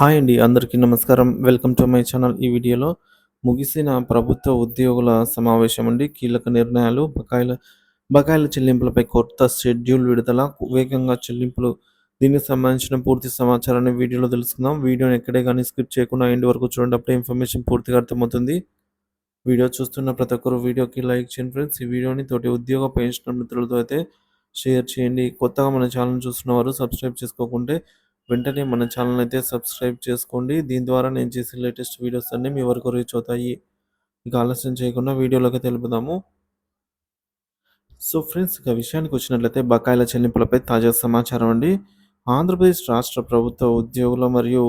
Hi అండి. అందరికీ నమస్కారం. Welcome to my channel. ఈ వీడియోలో ముగిసిన ప్రభుత్వ ఉద్యోగుల సమావేశం అండి. కీలక నిర్ణయాలు, బకాయిల బకాయిల చెల్లింపులపై కొత్త షెడ్యూల్ విడుదల, వేగంగా చెల్లింపులు దీనికి సంబంధించిన పూర్తి సమాచారాన్ని వీడియోలో తెలుసుకుందాం. వీడియోని ఎక్కడే కానీ స్కిప్ చేయకుండా ఎండ్ వరకు చూడండి. అప్పుడే ఇన్ఫర్మేషన్ పూర్తిగా అర్థమవుతుంది. వీడియో చూస్తున్న ప్రతి ఒక్కరు వీడియోకి లైక్ చేయండి ఫ్రెండ్స్. ఈ వీడియోని తోటి ఉద్యోగ పెన్షన్ మిత్రులతో అయితే షేర్ చేయండి. కొత్తగా మన ఛానల్ చూస్తున్నవారు సబ్స్క్రైబ్ చేసుకోకుంటే వెంటనే మన ఛానల్ అయితే సబ్స్క్రైబ్ చేసుకోండి. దీని ద్వారా నేను చేసే లేటెస్ట్ వీడియోస్ అన్నీ మీ వరకు రీచ్ అవుతాయి. ఇక ఆలస్యం చేయకుండా వీడియోలోకి తెలుపుదాము. సో ఫ్రెండ్స్ ఇక విషయానికి వచ్చినట్లయితే బకాయిల చెల్లింపులపై తాజా సమాచారం అండి. ఆంధ్రప్రదేశ్ రాష్ట్ర ప్రభుత్వ ఉద్యోగుల మరియు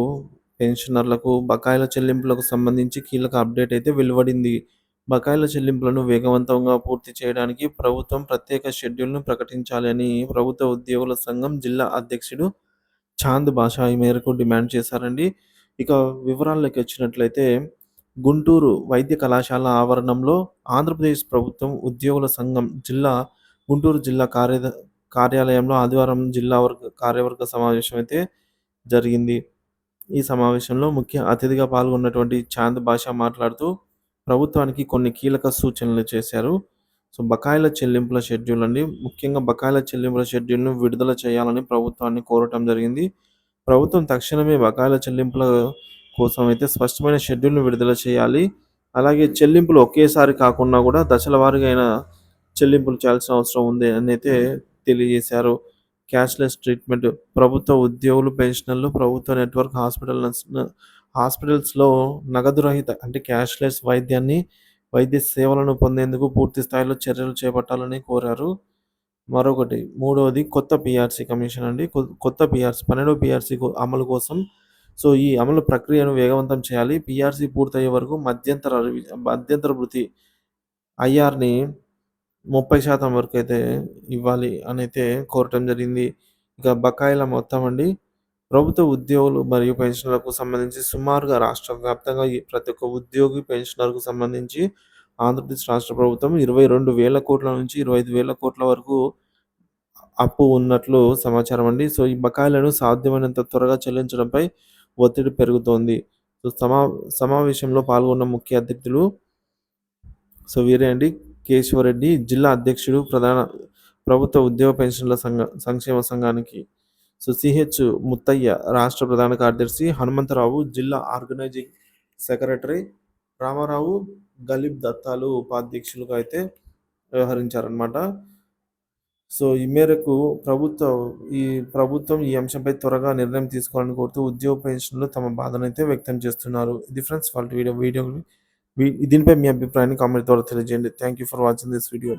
పెన్షనర్లకు బకాయిల చెల్లింపులకు సంబంధించి కీలక అప్డేట్ అయితే వెలువడింది. బకాయిల చెల్లింపులను వేగవంతంగా పూర్తి చేయడానికి ప్రభుత్వం ప్రత్యేక షెడ్యూల్‌ను ప్రకటించాలని ప్రభుత్వ ఉద్యోగుల సంఘం జిల్లా అధ్యక్షుడు చాంద్ బాషా ఈ మేరకు డిమాండ్ చేశారండి. ఇక వివరాల్లోకి వచ్చినట్లయితే గుంటూరు వైద్య కళాశాల ఆవరణంలో ఆంధ్రప్రదేశ్ ప్రభుత్వం ఉద్యోగుల సంఘం జిల్లా గుంటూరు జిల్లా కార్యద కార్యాలయంలో ఆదివారం జిల్లా వర్గ కార్యవర్గ సమావేశం అయితే జరిగింది. ఈ సమావేశంలో ముఖ్య అతిథిగా పాల్గొన్నటువంటి చాంద్ బాషా మాట్లాడుతూ ప్రభుత్వానికి కొన్ని కీలక సూచనలు చేశారు. సో బకాయిల చెల్లింపుల షెడ్యూల్ అండి. ముఖ్యంగా బకాయిల చెల్లింపుల షెడ్యూల్‌ను విడుదల చేయాలని ప్రభుత్వాన్ని కోరటం జరిగింది. ప్రభుత్వం తక్షణమే బకాయిల చెల్లింపుల కోసం అయితే స్పష్టమైన షెడ్యూల్‌ను విడుదల చేయాలి. అలాగే చెల్లింపులు ఒకేసారి కాకుండా కూడా దశల వారీగా చెల్లింపులు చేయాల్సిన అవసరం ఉంది అని అయితే తెలియజేశారు. క్యాష్‌లెస్ ట్రీట్‌మెంట్ ప్రభుత్వ ఉద్యోగులు, పెన్షనర్లు, ప్రభుత్వ నెట్వర్క్ హాస్పిటల్ హాస్పిటల్స్‌లో నగదు రహిత అంటే క్యాష్‌లెస్ వైద్యాన్ని వైద్య సేవలను పొందేందుకు పూర్తి స్థాయిలో చర్యలు చేపట్టాలని కోరారు. మరొకటి మూడవది కొత్త పిఆర్సీ కమిషన్ అండి. కొత్త పిఆర్సీ పన్నెండవ పిఆర్సీ అమలు కోసం సో ఈ అమలు ప్రక్రియను వేగవంతం చేయాలి. పిఆర్సీ పూర్తయ్యే వరకు మధ్యంతర మధ్యంతర వృత్తి ఐఆర్‌ని 30% వరకు అయితే ఇవ్వాలి అని అయితే కోరటం జరిగింది. ఇక బకాయిల మొత్తం అండి. ప్రభుత్వ ఉద్యోగులు మరియు పెన్షనర్లకు సంబంధించి సుమారుగా రాష్ట్ర వ్యాప్తంగా ఈ ప్రతి ఒక్క ఉద్యోగి, పెన్షనర్‌కు సంబంధించి ఆంధ్రప్రదేశ్ రాష్ట్ర ప్రభుత్వం 22,000 కోట్ల నుంచి 25,000 కోట్ల వరకు అప్పు ఉన్నట్లు సమాచారం అండి. సో ఈ బకాయిలను సాధ్యమైనంత త్వరగా చెల్లించడంపై ఒత్తిడి పెరుగుతోంది. సో సమా సమావేశంలో పాల్గొన్న ముఖ్య అతిథులు సో వీరే అండి కేశవరెడ్డి జిల్లా అధ్యక్షుడు ప్రధాన ప్రభుత్వ ఉద్యోగ పెన్షన్ల సంఘ సంక్షేమ సంఘానికి సో సిహెచ్ ముత్తయ్య రాష్ట్ర ప్రధాన కార్యదర్శి, హనుమంతరావు జిల్లా ఆర్గనైజింగ్ సెక్రటరీ, రామారావు, గలీబ్ దత్తాలు ఉపాధ్యక్షులుగా అయితే వ్యవహరించారనమాట. సో ఈ మేరకు ప్రభుత్వం ఈ ప్రభుత్వం ఈ అంశంపై త్వరగా నిర్ణయం తీసుకోవాలని కోరుతూ ఉద్యోగ పెన్షన్లు తమ బాధనైతే వ్యక్తం చేస్తున్నారు. ఇది ఫ్రెండ్స్ వాళ్ళ వీడియో వీడియో దీనిపై మీ అభిప్రాయాన్ని కామెంట్ ద్వారా తెలియజేయండి. Thank you for watching this video.